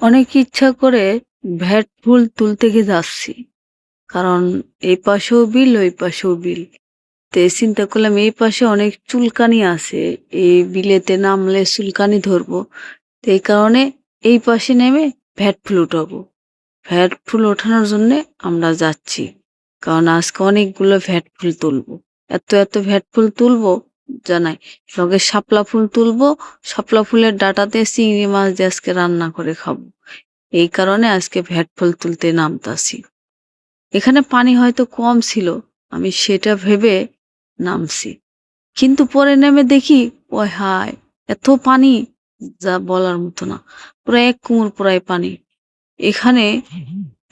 অনেক ইচ্ছা করে ভ্যাট ফুল তুলতে গিয়ে যাচ্ছি। কারণ এই পাশেও বিল, ওই পাশেও বিল। তো চিন্তা করলাম এই পাশে অনেক চুলকানি আছে, এই বিলেতে নামলে চুলকানি ধরবো। তো এই কারণে এই পাশে নেমে ভ্যাট ফুল উঠাবো। ভ্যাট ফুল ওঠানোর জন্য আমরা যাচ্ছি। কারণ আজকে অনেকগুলো ভ্যাট ফুল তুলবো। এত এত ভ্যাট ফুল তুলবো জানাই। সঙ্গে শাপলা ফুল তুলবো, শাপলা ফুলের ডাটাতে চিংড়ি মাছ দিয়ে আজকে রান্না করে খাব। এই কারণে আজকে ভ্যাট ফুল তুলতে নামতাছি। এখানে পানি হয়তো কম ছিল, আমি সেটা ভেবে নামছি। কিন্তু পরে নেমে দেখি ও হায়, এত পানি, যা বলার মতো না, পুরো এক কুমোর প্রায় পানি। এখানে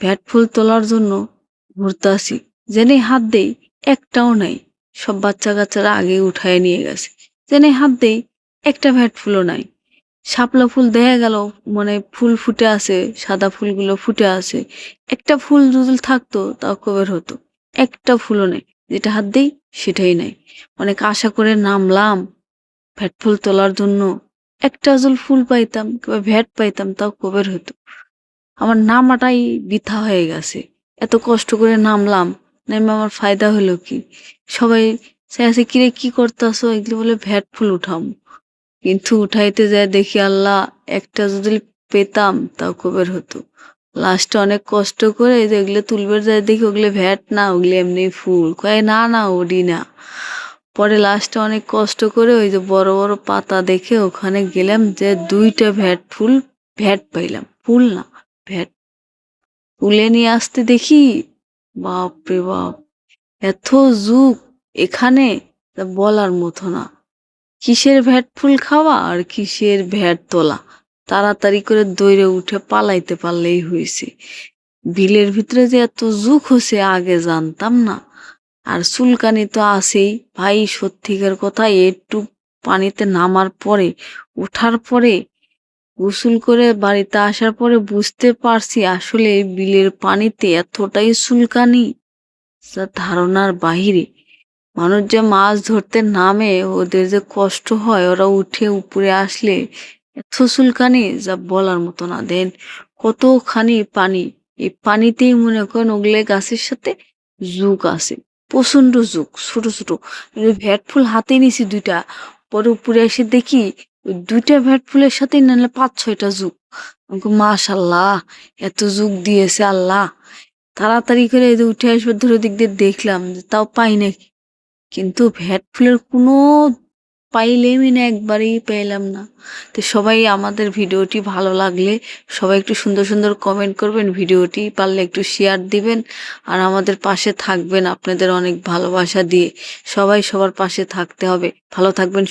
ভ্যাট ফুল তোলার জন্য ঘুরতে আসি জেনে হাত দেই, একটাও নাই। সব বাচ্চা কাচ্চারা আগে উঠায় নিয়ে গেছে। জেনে হাত দেই, একটা ভ্যাট ফুলও নাই। শাপলা ফুল দেখা গেল মানে ফুল ফুটে আছে, সাদা ফুলগুলো ফুটে আছে। একটা ফুল যদি থাকতো, তাও কবের হতো? একটা ফুলও নেই। যেটা হাত দেই, সেটাই নাই। অনেক আশা করে নামলাম ভ্যাট ফুল তোলার জন্য। একটা জল ফুল পাইতাম, কিংবা ভ্যাট পাইতাম, তাও কবের হতো? আমার নামাটাই বৃথা হয়ে গেছে। এত কষ্ট করে নামলাম। নেমে আমার ফায়দা হলো কি? সবাই সে কিরে, কি করতেছো? এগুলো বলে, ভ্যাট ফুল উঠাম। কিন্তু উঠাইতে যায় দেখি, আল্লাহ, একটা যদি পেতাম, তাও কবের হতো। লাস্টে অনেক কষ্ট করে যে ওগুলো তুলবে যায় দেখি, ওগুলো ভ্যাট না, ওগুলো এমনি ফুল। কয়ে, না না, ওডি না। পরে লাস্টে অনেক কষ্ট করে ওই যে বড় বড় পাতা দেখে ওখানে গেলাম যে দুইটা ভ্যাট ফুল, ভ্যাট পাইলাম। ফুল না, ভ্যাট। তুলে নিয়ে আসতে দেখি বাপ রে বাপ, এত যুগ এখানে তা বলার মতো না। কিসের ভ্যাট ফুল খাওয়া আর কিসের ভ্যাট তোলা? তাড়াতাড়ি করে দৌড়ে উঠে পালাইতে পারলেই হয়েছে বিলের ভিতরে যে এত যুগ হয়েছে আগে জানতাম না। আর চুলকানি তো আছেই। ভাই সত্যিকার কথা, একটু পানিতে নামার পরে, ওঠার পরে গোসল করে বাড়িতে আসার পরে বুঝতে পারছি আসলে বিলের পানিতে এতটাই চুলকানি। যা ধারণার বাহিরে। মানুষ যে মাছ ধরতে নামে, ওদের যে কষ্ট হয়, ওরা উঠে উপরে আসলে এত চুলকানি, যা বলার মতো না। দেন কতখানি পানি। এই পানিতেই মনে করেন ওগুলো গাছের সাথে জুক আছে। প্রচণ্ড জুক ছোট ছোট। এই ভ্যাট ফুল হাতে নিছি দুইটা। পরে উপরে এসে দেখি দুইটা ভ্যাট ফুলের সাথে নাহলে পাঁচ, ছয়টা যুগ। আমাকে মাশাল্লাহ, এত যুগ দিয়েছে আল্লাহ। তাড়াতাড়ি করে এই উঠে আসবে ধরে দিক দিয়ে দেখলাম তাও পাই নাকি। কিন্তু ভ্যাট ফুলের কোনো পাইলেমই না, একবারেই পেলাম না। তো সবাই আমাদের ভিডিওটি ভালো লাগলে সবাই একটু সুন্দর সুন্দর কমেন্ট করবেন, ভিডিওটি পারলে একটু শেয়ার দিবেন, আর আমাদের পাশে থাকবেন আপনাদের অনেক ভালোবাসা দিয়ে। সবাই সবার পাশে থাকতে হবে। ভালো থাকবেন